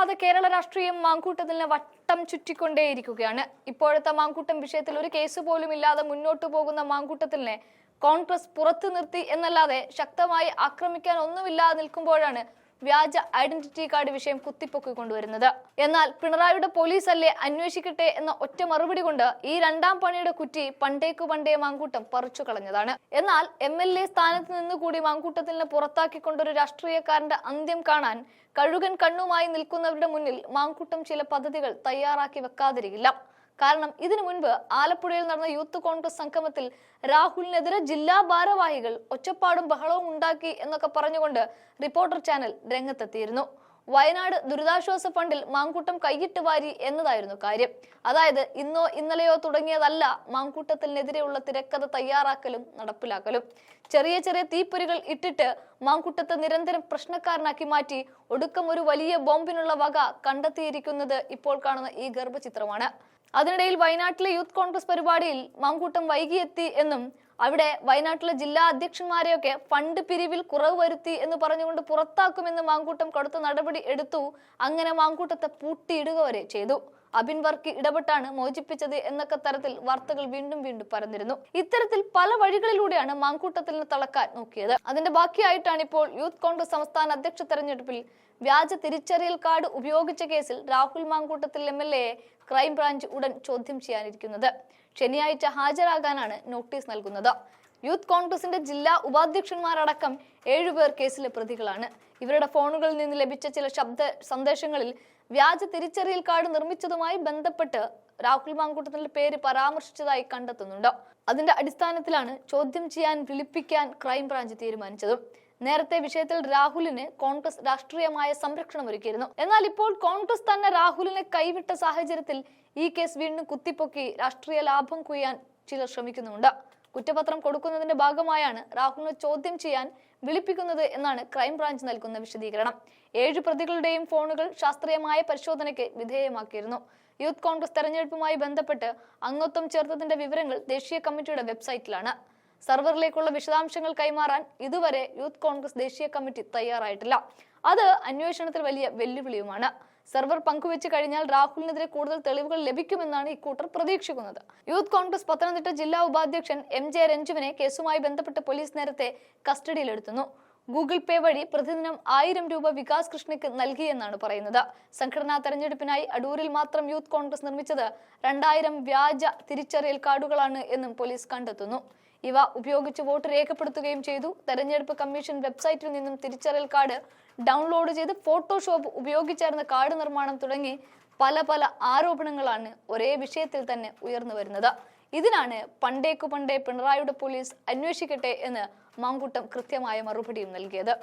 ഒന്നുമില്ലാതെ കേരള രാഷ്ട്രീയം മാങ്കൂട്ടത്തിന് വട്ടം ചുറ്റിക്കൊണ്ടേയിരിക്കുകയാണ്. ഇപ്പോഴത്തെ മാങ്കൂട്ടം വിഷയത്തിൽ ഒരു കേസ് പോലും ഇല്ലാതെ മുന്നോട്ടു പോകുന്ന മാങ്കൂട്ടത്തിനെ കോൺഗ്രസ് പുറത്തു നിർത്തി എന്നല്ലാതെ ശക്തമായി ആക്രമിക്കാൻ ഒന്നുമില്ലാതെ നിൽക്കുമ്പോഴാണ് വ്യാജ ഐഡന്റിറ്റി കാർഡ് വിഷയം കുത്തിപ്പൊക്കി കൊണ്ടുവരുന്നത്. എന്നാൽ പിണറായിയുടെ പോലീസ് അല്ലേ അന്വേഷിക്കട്ടെ എന്ന ഒറ്റ മറുപടി കൊണ്ട് ഈ രണ്ടാം പണിയുടെ കുറ്റി പണ്ടേക്കു പണ്ടേ മാങ്കൂട്ടം പറിച്ചു കളഞ്ഞതാണ്. എന്നാൽ എം എൽ എ സ്ഥാനത്ത് നിന്ന് കൂടി മാങ്കൂട്ടത്തിനെ പുറത്താക്കിക്കൊണ്ടൊരു രാഷ്ട്രീയക്കാരന്റെ അന്ത്യം കാണാൻ കഴുകൻ കണ്ണുമായി നിൽക്കുന്നവരുടെ മുന്നിൽ മാങ്കൂട്ടം ചില പദ്ധതികൾ തയ്യാറാക്കി വെക്കാതിരിക്കില്ല. കാരണം ഇതിനു മുൻപ് ആലപ്പുഴയിൽ നടന്ന യൂത്ത് കോൺഗ്രസ് സംഗമത്തിൽ രാഹുലിനെതിരെ ജില്ലാ ഭാരവാഹികൾ ഒച്ചപ്പാടും ബഹളവും ഉണ്ടാക്കി എന്നൊക്കെ പറഞ്ഞുകൊണ്ട് റിപ്പോർട്ടർ ചാനൽ രംഗത്തെത്തിയിരുന്നു. വയനാട് ദുരിതാശ്വാസ ഫണ്ടിൽ മാങ്കൂട്ടം കൈയിട്ട് വാരി എന്നതായിരുന്നു കാര്യം. അതായത് ഇന്നോ ഇന്നലെയോ തുടങ്ങിയതല്ല മാങ്കൂട്ടത്തിനെതിരെയുള്ള തിരക്കഥ തയ്യാറാക്കലും നടപ്പിലാക്കലും. ചെറിയ ചെറിയ തീപ്പൊരികൾ ഇട്ടിട്ട് മാങ്കൂട്ടത്തെ നിരന്തരം പ്രശ്നക്കാരനാക്കി മാറ്റി ഒടുക്കം ഒരു വലിയ ബോംബിനുള്ള വക കണ്ടെത്തിയിരിക്കുന്നത് ഇപ്പോൾ കാണുന്ന ഈ ഗർഭചിത്രമാണ്. അതിനിടയിൽ വയനാട്ടിലെ യൂത്ത് കോൺഗ്രസ് പരിപാടിയിൽ മാങ്കൂട്ടം വൈകിയെത്തി എന്നും അവിടെ വയനാട്ടിലെ ജില്ലാ അധ്യക്ഷന്മാരെയൊക്കെ ഫണ്ട് പിരിവിൽ കുറവ് വരുത്തി എന്ന് പറഞ്ഞുകൊണ്ട് പുറത്താക്കുമെന്ന് മാങ്കൂട്ടം കടുത്ത നടപടി എടുത്തു. അങ്ങനെ മാങ്കൂട്ടത്തെ പൂട്ടിയിടുക വരെ ചെയ്തു. അബിൻ വർക്കി ഇടപെട്ടാണ് മോചിപ്പിച്ചത് എന്നൊക്കെ തരത്തിൽ വാർത്തകൾ വീണ്ടും വീണ്ടും പരന്നിരുന്നു. ഇത്തരത്തിൽ പല വഴികളിലൂടെയാണ് മാങ്കൂട്ടത്തിന് തളക്കാൻ നോക്കിയത്. അതിന്റെ ബാക്കിയായിട്ടാണ് ഇപ്പോൾ യൂത്ത് കോൺഗ്രസ് സംസ്ഥാന അധ്യക്ഷ തെരഞ്ഞെടുപ്പിൽ വ്യാജ തിരിച്ചറിയൽ കാർഡ് ഉപയോഗിച്ച കേസിൽ രാഹുൽ മാങ്കൂട്ടത്തിൽ എം എൽ എയെ ക്രൈംബ്രാഞ്ച് ഉടൻ ചോദ്യം ചെയ്യാനിരിക്കുന്നത്. ശനിയാഴ്ച ഹാജരാകാനാണ് നോട്ടീസ് നൽകുന്നത്. യൂത്ത് കോൺഗ്രസിന്റെ ജില്ലാ ഉപാധ്യക്ഷന്മാരടക്കം ഏഴുപേർ കേസിലെ പ്രതികളാണ്. ഇവരുടെ ഫോണുകളിൽ നിന്ന് ലഭിച്ച ചില ശബ്ദ സന്ദേശങ്ങളിൽ വ്യാജ തിരിച്ചറിയൽ കാർഡ് നിർമ്മിച്ചതുമായി ബന്ധപ്പെട്ട് രാഹുൽ മാങ്കൂട്ടത്തിന്റെ പേര് പരാമർശിച്ചതായി കണ്ടെത്തുന്നുണ്ട്. അതിന്റെ അടിസ്ഥാനത്തിലാണ് ചോദ്യം ചെയ്യാൻ വിളിപ്പിക്കാൻ ക്രൈംബ്രാഞ്ച് തീരുമാനിച്ചതും. നേരത്തെ വിഷയത്തിൽ രാഹുലിന് കോൺഗ്രസ് രാഷ്ട്രീയമായ സംരക്ഷണം ഒരുക്കിയിരുന്നു. എന്നാൽ ഇപ്പോൾ കോൺഗ്രസ് തന്നെ രാഹുലിനെ കൈവിട്ട സാഹചര്യത്തിൽ ഈ കേസ് വീണ്ടും കുത്തിപ്പൊക്കി രാഷ്ട്രീയ ലാഭം കൊയ്യാൻ ചിലർ ശ്രമിക്കുന്നുണ്ട് കുറ്റപത്രം കൊടുക്കുന്നതിന്റെ ഭാഗമായാണ് രാഹുലിനെ ചോദ്യം ചെയ്യാൻ വിളിപ്പിക്കുന്നത് എന്നാണ് ക്രൈംബ്രാഞ്ച് നൽകുന്ന വിശദീകരണം. ഏഴ് പ്രതികളുടെയും ഫോണുകൾ ശാസ്ത്രീയമായ പരിശോധനയ്ക്ക് വിധേയമാക്കിയിരുന്നു. യൂത്ത് കോൺഗ്രസ് തെരഞ്ഞെടുപ്പുമായി ബന്ധപ്പെട്ട് അംഗത്വം ചേർത്തതിന്റെ വിവരങ്ങൾ ദേശീയ കമ്മിറ്റിയുടെ വെബ്സൈറ്റിലാണ്. സർവറിലേക്കുള്ള വിശദാംശങ്ങൾ കൈമാറാൻ ഇതുവരെ യൂത്ത് കോൺഗ്രസ് ദേശീയ കമ്മിറ്റി തയ്യാറായിട്ടില്ല. അത് അന്വേഷണത്തിൽ വലിയ വെല്ലുവിളിയുമാണ്. സെർവർ പങ്കുവെച്ച് കഴിഞ്ഞാൽ രാഹുലിനെതിരെ കൂടുതൽ തെളിവുകൾ ലഭിക്കുമെന്നാണ് ഇക്കൂട്ടർ പ്രതീക്ഷിക്കുന്നത്. യൂത്ത് കോൺഗ്രസ് പത്തനംതിട്ട ജില്ലാ ഉപാധ്യക്ഷൻ എം ജെ രഞ്ജുവിനെ കേസുമായി ബന്ധപ്പെട്ട് പോലീസ് നേരത്തെ കസ്റ്റഡിയിലെടുത്തുന്നു ഗൂഗിൾ പേ വഴി പ്രതിദിനം ആയിരം രൂപ വികാസ് കൃഷ്ണയ്ക്ക് നൽകിയെന്നാണ് പറയുന്നത്. സംഘടനാ തെരഞ്ഞെടുപ്പിനായി അടൂരിൽ മാത്രം യൂത്ത് കോൺഗ്രസ് നിർമ്മിച്ചത് രണ്ടായിരം വ്യാജ തിരിച്ചറിയൽ കാർഡുകളാണ് എന്നും പോലീസ് കണ്ടെത്തുന്നു. ഇവ ഉപയോഗിച്ച് വോട്ട് രേഖപ്പെടുത്തുകയും ചെയ്തു. തെരഞ്ഞെടുപ്പ് കമ്മീഷൻ വെബ്സൈറ്റിൽ നിന്നും തിരിച്ചറിയൽ കാർഡ് ഡൗൺലോഡ് ചെയ്ത് ഫോട്ടോഷോപ്പ് ഉപയോഗിച്ചായിരുന്ന കാർഡ് നിർമ്മാണം തുടങ്ങി പല പല ആരോപണങ്ങളാണ് ഒരേ വിഷയത്തിൽ തന്നെ ഉയർന്നു വരുന്നത്. ഇതിനാണ് പണ്ടേക്കു പണ്ടേ പിണറായിയുടെ പോലീസ് അന്വേഷിക്കട്ടെ എന്ന് മാങ്കൂട്ടം കൃത്യമായ മറുപടിയും നൽകിയത്.